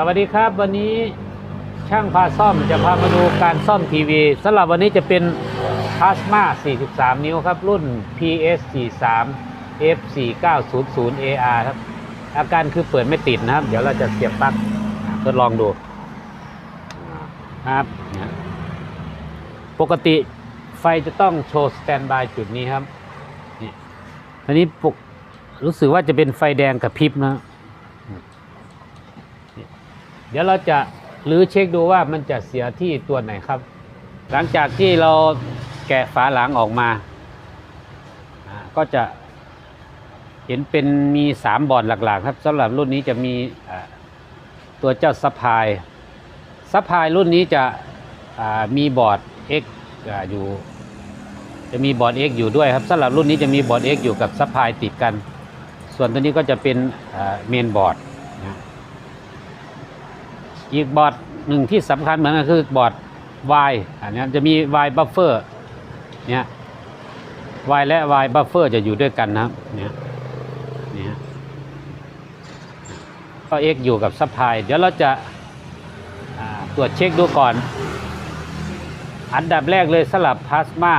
สวัสดีครับวันนี้ช่างพาซ่อมจะพามาดูการซ่อมทีวีสำหรับวันนี้จะเป็น Plasma 43 นิ้วครับ รุ่น PS 43 F 4900 AR ครับ อาการคือเปิดไม่ติดนะครับ เดี๋ยวเราจะเสียบปลั๊กทดลองดูครับ ปกติไฟจะต้องโชว์สแตนบายจุดนี้ครับนี่อันนี้ปกรู้สึกว่าจะเป็นไฟแดงกับพริบนะ เดี๋ยวเราจะรื้อเช็คดูว่ามันจะเสียที่ตัวไหนครับ หลังจากที่เราแกะฝาหลังออกมา ก็จะเห็นเป็นมีสามบอร์ดหลักๆ ครับสำหรับรุ่นนี้จะมีตัวเจ้าซัพพลายซัพพลายรุ่นนี้จะมีบอร์ด X ออยู่ จะมีบอร์ด X อยู่ด้วยครับสำหรับรุ่นนี้จะมีบอร์ด X อยู่กับซัพพลายติดกัน ส่วนตัวนี้ก็จะเป็นเมนบอร์ดนะ อีกบอร์ดหนึ่งที่สำคัญเหมือนกันคือบอร์ด Y อันนี้จะมี Y buffer เนี่ย Y และ Y buffer จะอยู่ด้วยกันนะครับเนี่ยเนี่ยก็ X อยู่กับซัพพลายเดี๋ยวเราจะตรวจเช็คดูก่อน อันดับแรกเลยสลับพลาสมา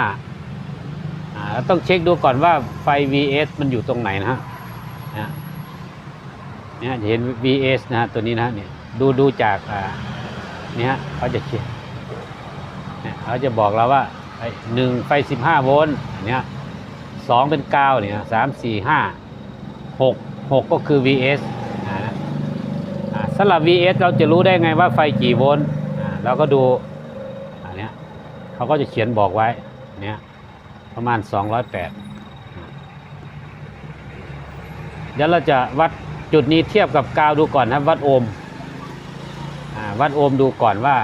อ่าเราต้องเช็คดูก่อนว่าไฟ VS มันอยู่ตรงไหนนะฮะเนี่ยจะเห็น VS นะฮะตัวนี้นะฮะเนี่ย ดูดูจากเนี่ยเขาจะเขียนเนี่ยเขาจะบอกเราว่าไอ้หนึ่งไฟ15โวลต์อันเนี้ยสองเป็นเก้าเนี่ยสามสี่ห้าหกหกก็คือ VS อ่าอ่าสำหรับ VS เราจะรู้ได้ไงว่าไฟกี่โวลต์เราก็ดูอันเนี้ยเขาก็จะเขียนบอกไว้เนี่ยประมาณ 208เดี๋ยวเราจะวัดจุดนี้เทียบกับกาวดูก่อนนะครับวัดโอห์ม วัดโอมดูก่อนว่า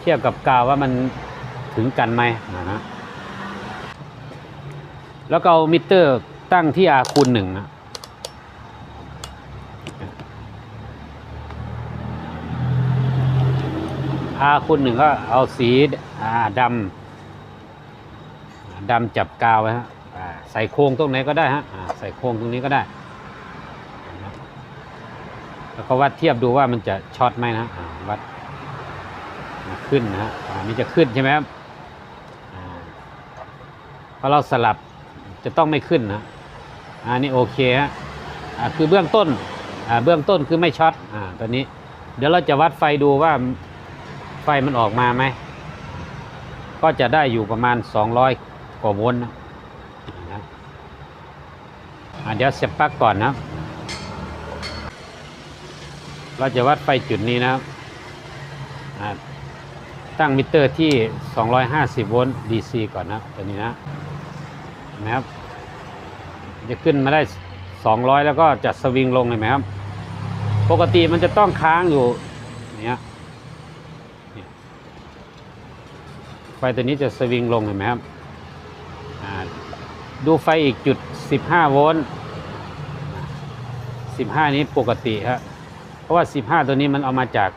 เทียบกับกาวว่ามันถึงกันไหมนะฮะแล้วก็เอามิเตอร์ตั้งที่อาคูณหนึ่งนะอาคูณหนึ่งก็เอาสีดำดำจับกาวไว้ฮะใส่โครงตรงไหนก็ได้ฮะใส่โครงตรงนี้ก็ได้ แล้วก็วัดเทียบดูว่ามันจะช็อตไหมนะวัดขึ้นนะฮะอ่านี่จะขึ้นใช่ไหมครับพอเราสลับจะต้องไม่ขึ้นนะอันนี้โอเคฮะคือเบื้องต้นเบื้องต้นคือไม่ช็อตอตอนนี้ เดี๋ยวเราจะวัดไฟดูว่าไฟมันออกมาไหม ก็จะได้อยู่ประมาณ 200 กว่าโวลต์นะนะเดี๋ยวเสียบปลั๊กก่อนนะครับ เราจะวัดไฟจุดนี้นะครับตั้งมิเตอร์ที่ 250 โวลต์ DC ก่อนนะตัวนี้นะนะครับ จะขึ้นมาได้ 200 แล้วก็จะสวิงลงเห็นไหมครับ ปกติมันจะต้องค้างอยู่เนี่ยเนี่ยไฟตัวนี้จะสวิงลงเห็นไหมครับ ดูไฟอีกจุด 15 โวลต์ 15 นี้ปกติครับ ราะว่า 15 ตัวนี้มันเอามาจาก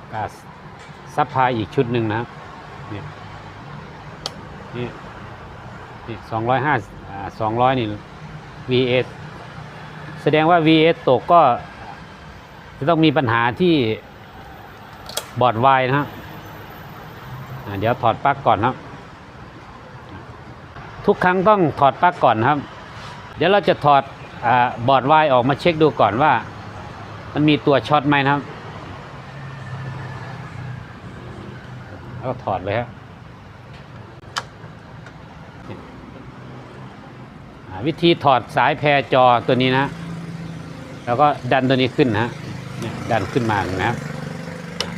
ซัพพลายอีกชุดหนึ่งนะนี่นี่นี่สองร้อยห้าสองร้อยนี่ VS แสดงว่า VS ตกก็ จะต้องมีปัญหาที่บอร์ดไวนะฮะเดี๋ยวถอดปลั๊กก่อนนะครับ ทุกครั้งต้องถอดปลั๊กก่อนครับ เดี๋ยวเราจะถอดอบอร์ดไวออกมาเช็คดูก่อนว่า มันมีตัวช็อตไหมนะครับ แล้วก็ถอดเลยครับวิธีถอดสายแพรจอตัวนี้นะ แล้วก็ดันตัวนี้ขึ้นนะเนี่ยดันขึ้นมานะ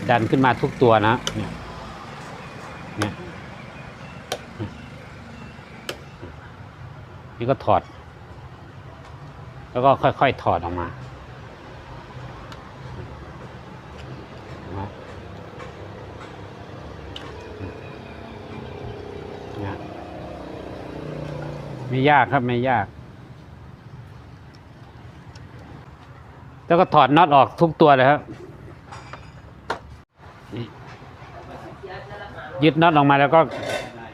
ดันขึ้นมาทุกตัวนะเนี่ยเนี่ยนี่ก็ถอด แล้วก็ค่อยๆถอดออกมา นะนะ ไม่ยากครับไม่ยาก แล้วก็ถอดน็อตออกทุกตัวเลยครับ ยึดน็อตออกมาแล้วก็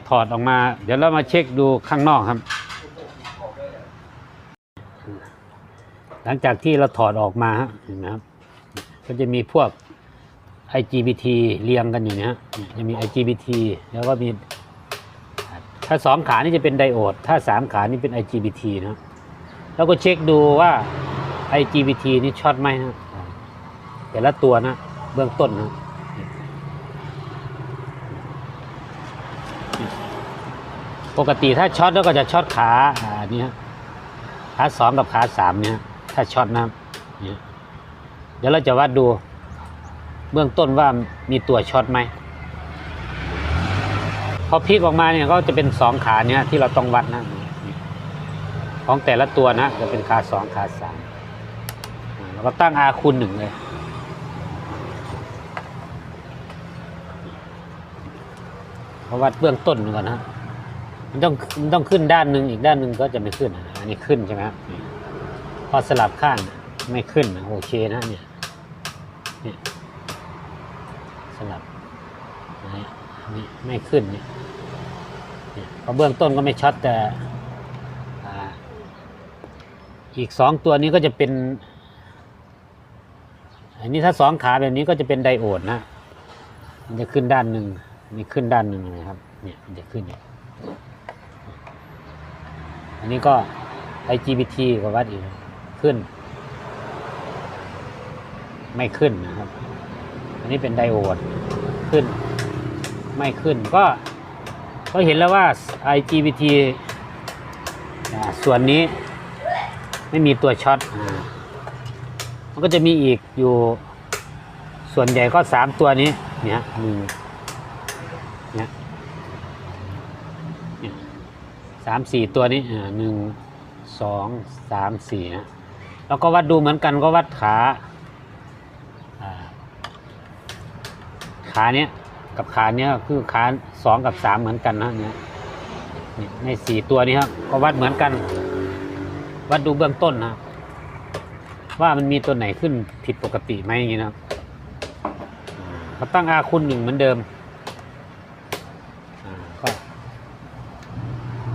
ถอดออกมา เดี๋ยวเรามาเช็คดูข้างนอกครับ หลังจากที่เราถอดออกมาฮะเห็นไหมครับ ก็จะมีพวก IGBT เรียงกันอยู่เนี้ยจะมี IGBT แล้วก็มี ถ้าสองขานี่จะเป็นไดโอด ถ้าสามขานี่เป็น IGBT นะแล้วก็เช็คดูว่า IGBT นี่ช็อตไหมนะแต่ละตัวนะ เบื้องต้นนะปกติถ้าช็อตแล้วก็จะช็อตขาอ่านี่ฮะขาสองกับขาสามเนี่ยถ้าช็อตนะเดี๋ยวเราจะวัดดู เบื้องต้นว่ามีตัวช็อตไหม อพลิกออกมาเนี่ยก็จะเป็นสองขาเนี่ยที่เราต้องวัดนะของแต่ละตัวนะ จะเป็นขาสองขาสามอ่าแล้วก็ตั้ง R คูณหนึ่งเลยเพราะวัดเบื้องต้นก่อนนะ มันต้องมันต้องขึ้นด้านหนึ่งอีกด้านหนึ่งก็จะไม่ขึ้น อันนี้ขึ้นใช่ไหมครับ พอสลับข้างไม่ขึ้นโอเคนะเนี่ยเนี่ยสลับนนี้อันนี้ไม่ขึ้นเนี่ย เนี่ยพอเบื้องต้นก็ไม่ช็อตแต่อีกสองตัวนี้ก็จะเป็น อันนี้ถ้าสองขาแบบนี้ก็จะเป็นไดโอดนะ มันจะขึ้นด้านหนึ่งนี่ขึ้นด้านหนึ่งนะครับ เนี่ยมันจะขึ้น อันนี้ก็ IGBT ก็วัดอีกขึ้น ไม่ขึ้นนะครับ อันนี้เป็นไดโอดขึ้น ไม่ขึ้นก็ ก็เห็นแล้วว่า IGBT ส่วนนี้ไม่มีตัวช็อต มันก็จะมีอีกอยู่ส่วนใหญ่ก็สามตัวนี้ เนี่ยหนึ่งเนี่ยเนี่ยสามสี่ตัวนี้หนึ่งสองสามสี่นะแล้วก็วัดดูเหมือนกันก็วัดขาขาเนี้ย กับขาเนี้ยคือขาสองกับสามเหมือนกันนะเนี่ยเนี่ยในสี่ตัวนี้ครับก็วัดเหมือนกัน วัดดูเบื้องต้นนะว่ามันมีตัวไหนขึ้นผิดปกติไหมอย่างนี้นะครับเราตั้ง R คูณหนึ่งเหมือนเดิมอ่าก็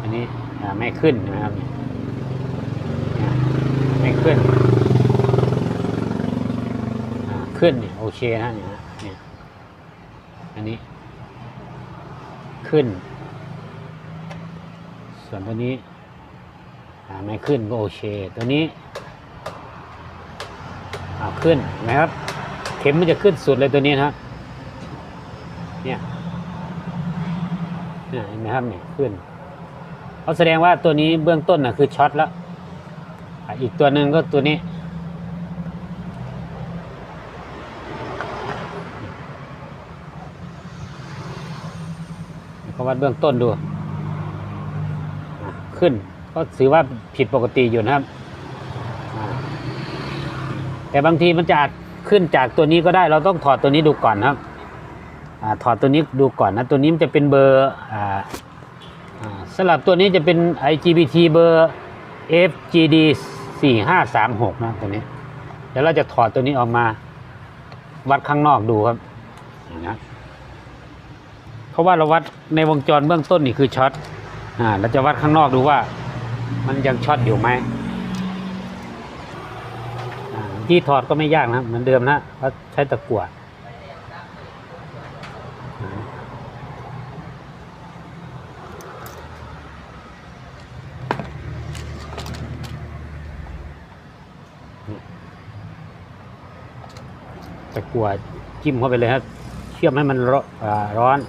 อันนี้ไม่ขึ้นนะครับเนี่ยไม่ขึ้นขึ้นเนี่ยโอเคนะเนี่ย อันนี้ ขึ้น ส่วนตัวนี้ไม่ขึ้นก็โอเค ตัวนี้อ่าขึ้นนะครับ เข็มมันจะขึ้นสุดเลยตัวนี้นะครับเนี่ยเนี่ยเห็นไหมครับเนี่ยขึ้นเขาแสดงว่าตัวนี้เบื้องต้นน่ะคือช็อตแล้ว อีกตัวหนึ่งก็ตัวนี้ เขา วัดเบื้องต้นดู ขึ้น ก็ถือว่าผิดปกติอยู่นะครับ แต่บางทีมันจะอาจขึ้นจากตัวนี้ก็ได้ เราต้องถอดตัวนี้ดูก่อนครับอถอดตัวนี้ดูก่อนนะ ตัวนี้มันจะเป็นเบอร์อสลับตัวนี้จะเป็น IGBT เบอร์ FGD 4536 นะตัวนี้ เดี๋ยวเราจะถอดตัวนี้ออกมา วัดข้างนอกดูครับนะ ราะว่าเราวัดในวงจรเบื้องต้นนี่คือช็อตอ่าเราจะวัดข้างนอกดูว่า มันยังช็อตอยู่ไหมอ่าที่ถอดก็ไม่ยากนะเหมือนเดิมนะเราใช้ตะกั่วอ่าตะกั่วจิ้มเข้าไปเลยครับเชื่อมให้มันร้อน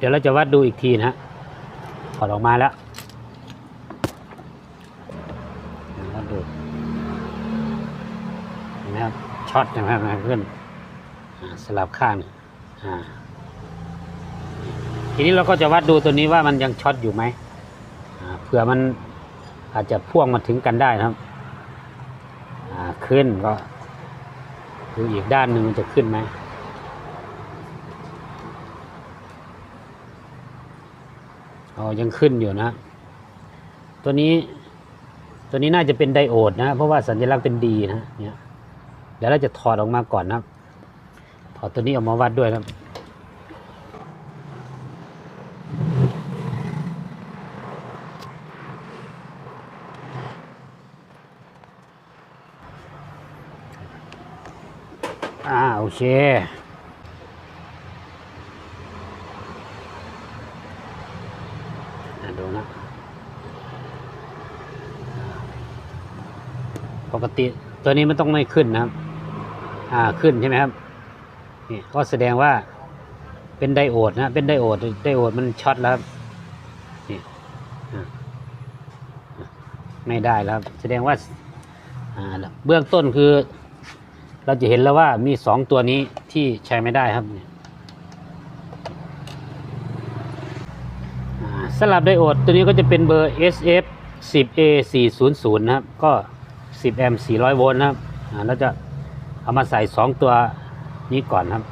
เดี๋ยวเราจะวัดดูอีกทีนะฮะถอดออกมาแล้ววัดดูเห็นไหมครับช็อตนะครับนะขึ้นสลับข้างทีนี้เราก็จะวัดดูตัวนี้ว่ามันยังช็อตอยู่ไหมเผื่อมันอาจจะพ่วงมาถึงกันได้นะครับขึ้นก็ดูอีกด้านหนึ่งมันจะขึ้นไหม อ๋อยังขึ้นอยู่นะ ตัวนี้ ตัวนี้น่าจะเป็นไดโอดนะ เพราะว่าสัญลักษณ์เป็นดีนะเนี่ยเดี๋ยวเราจะถอดออกมาก่อนนะถอดตัวนี้ออกมาวัดด้วยนะครับอ่าโอเคอะ ดูนะปกติตัวนี้มันต้องไม่ขึ้นนะครับ อ่าขึ้นใช่ไหมครับ นี่ก็แสดงว่าเป็นไดโอดนะ เป็นไดโอด ไดโอดมันช็อตแล้วครับ นี่ไม่ได้แล้วครับ แสดงว่า อ่า เบื้องต้นคือ เราจะเห็นแล้วว่ามีสองตัวนี้ที่ใช้ไม่ได้ครับเนี่ยอ่า สลับไดโอดตัวนี้ก็จะเป็นเบอร์ SF 10A 400นะครับ ก็ 10 แอมป์400 โวลต์นะครับอ่าเราจะเอามาใส่สองตัวนี้ก่อนครับ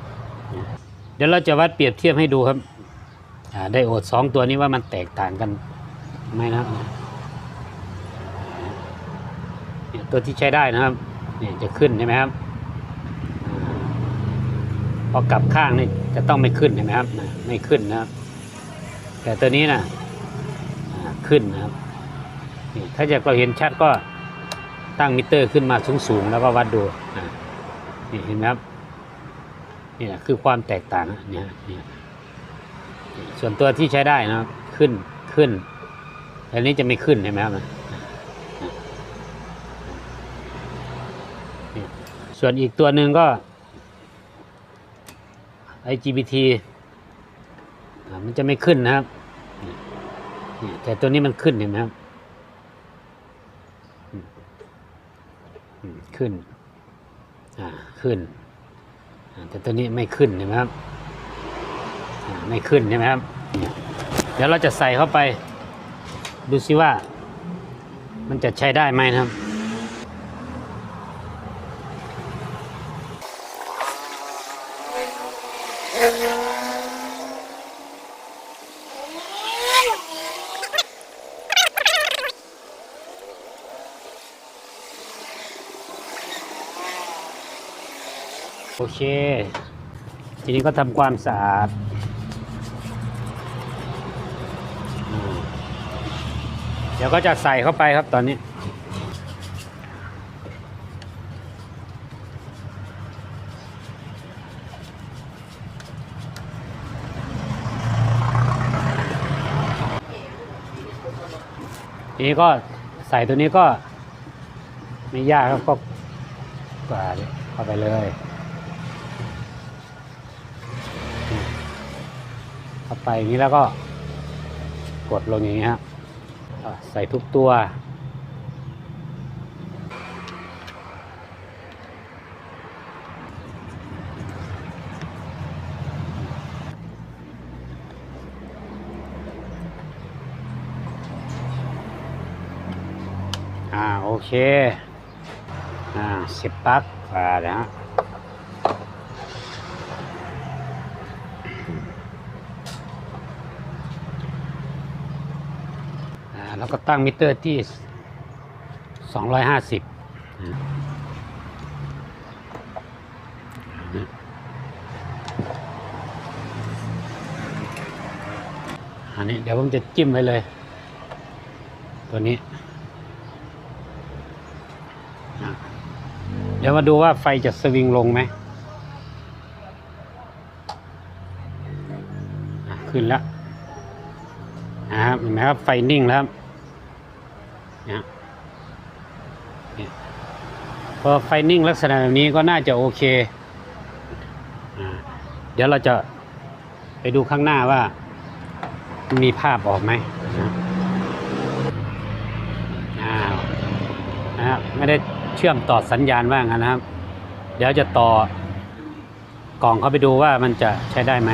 เดี๋ยวเราจะวัดเปรียบเทียบให้ดูครับอ่าไดโอดสองตัวนี้ว่ามันแตกต่างกันไหมนะครับเนี่ยตัวที่ใช้ได้นะครับเนี่ยจะขึ้นใช่ไหมครับพอกลับข้างนี่จะต้องไม่ขึ้นเห็นไหมครับไม่ขึ้นนะครับ แต่ตัวนี้นะอ่าขึ้นนะครับนี่ถ้าอยากเราเห็นชัดก็ตั้งมิเตอร์ขึ้นมาสูงๆแล้วก็วัดดูนี่เห็นไหมครับนี่แหละคือความแตกต่างเนี่ยนี่ส่วนตัวที่ใช้ได้นะขึ้นขึ้นอันนี้จะไม่ขึ้นเห็นไหมครับส่วนอีกตัวหนึ่งก็ IGBT มันจะไม่ขึ้นนะครับ แต่ตัวนี้มันขึ้นเห็นไหมครับขึ้น อ่า ขึ้น แต่ตัวนี้ไม่ขึ้นเห็นไหมครับ ไม่ขึ้นใช่ไหมครับ เดี๋ยวเราจะใส่เข้าไป ดูซิว่า มันจะใช้ได้ไหมนะครับโเค ทีนี้ก็ทำความสะอาดอเดี๋ยวก็จะใส่เข้าไปครับตอนนี้ ทีนี้ก็ใส่ตัวนี้ก็ไม่ยากครับก็กวาดเข้าไปเลย เข้า ไปอย่างนี้แล้วก็ กดลงอย่างนี้ครับอะใส่ทุกตัว อ่า โอเค อ่าสียบปลั๊กอ่าเดี๋ยวฮะ แล้วก็ตั้งมิเตอร์ที่ 250อ่าอันนี้เดี๋ยวผมจะจิ้มไว้เลย ตัวนี้ เดี๋ยวมาดูว่าไฟจะสวิงลงไหมขึ้นแล้วนะครับเห็นไหมครับไฟนิ่งแล้วครับ นี่ยเนี่ยพอไฟนิ่งลักษณะแบบนี้ก็น่าจะโอเคอเดี๋ยวเราจะไปดูข้างหน้าว่ามีภาพออกไหมนะอ้าวนะครับไม่ได้เชื่อมต่อสัญญาณว่างนนะครับ เดี๋ยวจะต่อกล่องเข้าไปดูว่ามันจะใช้ได้ไหม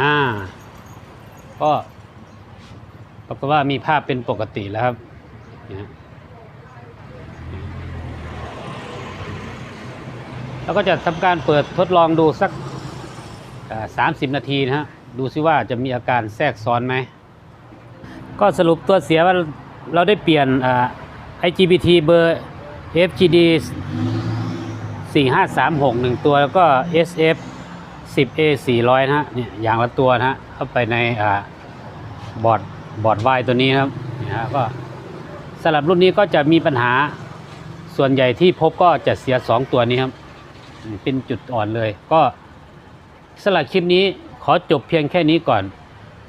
อ่า ก็ปรากฏว่ามีภาพเป็นปกติแล้วครับนะฮะแล้วก็จะทำการเปิดทดลองดูสักสามสิบนาทีนะฮะ ดูซิว่าจะมีอาการแทรกซ้อนไหม ก็สรุปตัวเสียว่าเราได้เปลี่ยนอ่า IGBT เบอร์ FGD 4536 1 ตัวแล้วก็ SF 10A 400 นะฮะเนี่ยอย่างละตัวนะฮะเข้าไปในอ่าบอร์ดบอร์ดไวตัวนี้ครับนี่ฮะก็สำหรับรุ่นนี้ก็จะมีปัญหาส่วนใหญ่ที่พบก็จะเสีย 2 ตัวนี้ครับ เป็นจุดอ่อนเลย ก็สำหรับคลิปนี้ขอจบเพียงแค่นี้ก่อน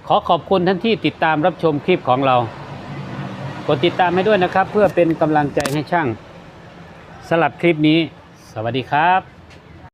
ขอขอบคุณท่านที่ติดตามรับชมคลิปของเรา กดติดตามให้ด้วยนะครับ เพื่อเป็นกำลังใจให้ช่างสำหรับคลิปนี้ สวัสดีครับ